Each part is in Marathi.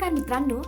नमस्कार मित्रांनो.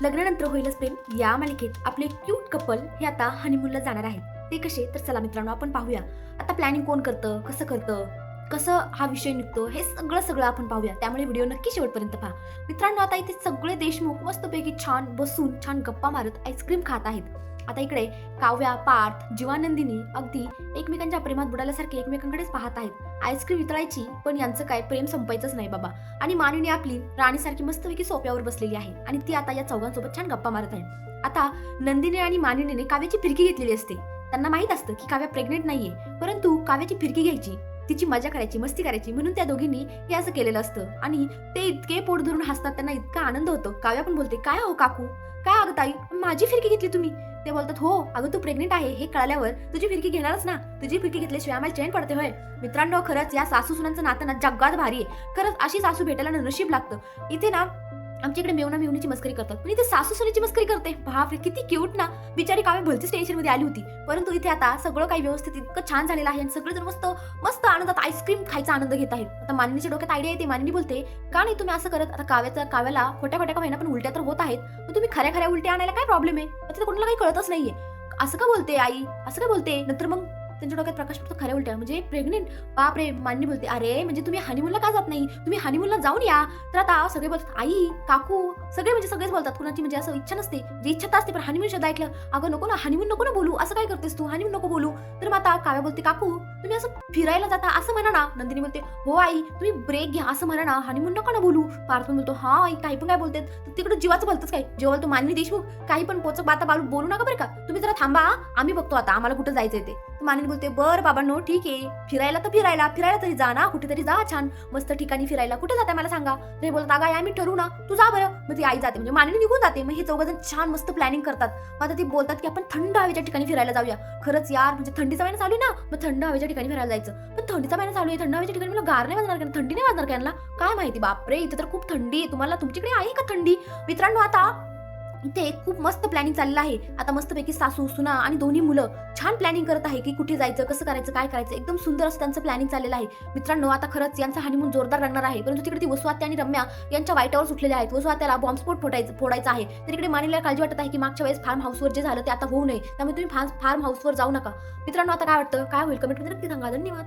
लग्नानंतर होईलच प्रेम. या मालिकेत आपले क्यूट कपल हे आता हनीमूनला जाणार आहेत. ते कसे? तर चला मित्रांनो आपण पाहूया. आता प्लॅनिंग कोण करतं? कसं करतं? कसं हा विषय निघतो हे सगळं सगळं आपण पाहूया. त्यामुळे व्हिडिओ नक्की शेवटपर्यंत पहा. मित्रांनो आता इथे सगळे देशमुख मस्तपैकी छान बसून छान गप्पा मारत आईस्क्रीम खात आहेत. आता इकडे काव्या पार्थ जीवानंदिनी अगदी एकमेकांच्या प्रेमात बुडाल्यासारखे एकमेकांकडेच पाहत आहेत. आईस्क्रीम वितळायची पण यांचं काय प्रेम संपायचंच नाही बाबा. आणि मानिनी आपली राणीसारखी मस्तपैकी सोप्यावर बसलेली आहे. आणि ती आता या चौघांसोबत छान गप्पा मारत आहे. आता नंदिनी आणि मानिनीने काव्याची फिरकी घेतलेली असते. त्यांना माहीत असतं की काव्या प्रेग्नेंट नाहीये. परंतु काव्याची फिरकी घ्यायची. तिची मजा करायची मस्ती करायची म्हणून त्या दोघींनी हे असं केलेलं असतं. आणि ते इतके पोट धरून हसतात त्यांना इतका आनंद होतो. काव्या पण बोलते काय हो काकू? काय अगं ताई? माझी फिरकी घेतली तुम्ही? ते बोलतात हो अगं तू प्रेग्नेंट आहे हे कळल्यावर तुझी फिरकी घेणारच ना. तुझी फिरकी घेतल्याशिवाय आम्हाला चैन पडते होय. मित्रांनो खरंच या सासू सुनांचं नातं ना जगात भारी आहे. खरंच अशी सासू भेटायला नशीब लागतं. इथे ना आमच्या इकडे मेवना मेवणीची मस्करी करतात. पण इथे सासू सुनेची मस्करी करते. बापरे किती क्यूट ना. बिचारी कामे भलतीच टेन्शनमध्ये आली होती. परंतु इथे आता सगळं काही व्यवस्थित इतकं छान झालेलं आहे आणि सगळेजण मस्त मस्त आनंदात आईस्क्रीम खायचा आनंद घेत आहेत. आता मानिनीच्या डोक्यात आयडिया येते. मानिनी बोलते का नाही तुम्ही असं करत? आता काव्याचा काव्याला खोट्या खोट्या का होईना पण उलट्या तर होत आहेत. मग तुम्ही खऱ्या खऱ्या उलट्या आणायला काय प्रॉब्लेम आहे? आता कोणाला काही कळतच नाहीये. असं का बोलते आई? असं का बोलते? नंतर मग त्यांच्या डोक्यात प्रकाश पडतो खऱ्या उलट्या. म्हणजे प्रेग्नेंट बाप रे मान्य बोलते. अरे म्हणजे तुम्ही हनीमूनला का जात नाही? तुम्ही हनीमूनला जाऊन या. तर आता सगळे बोलतात आई काकू सगळे म्हणजे सगळेच बोलतात. कुणाची म्हणजे असं इच्छा नसते. जी इच्छा तर असते पण हनीमून शब्द ऐकलं अगं नको ना हनीमून नको ना बोलू. असं काय करतेस तू? हनीमून नको बोलू. तर मग आता काव्या बोलते काकू तुम्ही असं फिरायला जाता असं म्हणा ना. नंदिनी बोलते हो आई तुम्ही ब्रेक घ्या असं म्हणा ना. हनीमून नको ना बोलू. पार्थ बोलतो हा आई काही पण काय बोलते तिकडे जीवाचं बोलतच काय? जेव्हा तो मानवी देशमुख काही पण पोचक बाता बालू बोलू नका बरं का. तुम्ही जरा थांबा आम्ही बघतो आता आम्हाला कुठं जायचंय ते. मानिनी बोलते बर बाबांनो ठीक आहे. फिरायला तर फिरायला फिरायला तरी जा ना कुठेतरी जा छान. मस्त ठिकाणी फिरायला. कुठे जाते मला सांगा? ते बोलत अगा आम्ही ठरवू ना. तू जा बरं. मग ती आई जाते. म्हणजे मानिनी निघून जाते. मग हे चौघजण छान मस्त प्लॅनिंग करतात. मग आता ते बोलतात की आपण थंड हवेच्या ठिकाणी फिरायला जाऊया. खरंच यार म्हणजे थंडीचा महिना चालू ना मग थंड हवेच्या ठिकाणी फिरायला जायचं. पण थंडीचा महिना चालू आहे. थंड हवेच्या ठिकाणी मला गार नाही वाजणार का? थंडी नाही वाजणार का यांना? काय माहिती? बापरे इथे तर खूप थंडी आहे. तुम्हाला तुमच्याकडे आहे का थंडी? मित्रांनो आता इथे खूप मस्त प्लॅनिंग चाललेलं आहे. आता मस्तपैकी सासू सुना आणि दोन्ही मुलं छान प्लॅनिंग करत आहे की कुठे जायचं कसं करायचं काय करायचं. एकदम सुंदर असं त्यांचं प्लॅनिंग चाललेलं आहे. मित्रांनो आता खरंच यांचा हनीमून जोरदार लागणार आहे. परंतु तिकडे ती वसुआत्या आणि रम्या यांच्या वाईटावर सुटलेल्या आहेत. वसुआत्याला बॉम्बस्फोट फोडायचं फोडायचा आहे. तर इकडे मानेला काळजी वाटत आहे की मागच्या वेळेस फार्म हाऊसवर जे झालं ते आता होऊ नये. त्यामुळे तुम्ही फार्म फार्म हाऊसवर जाऊ नका. मित्रांनो आता काय वाटतं? काय होईल? कमेंटमध्ये नक्की सांगा. धन्यवाद.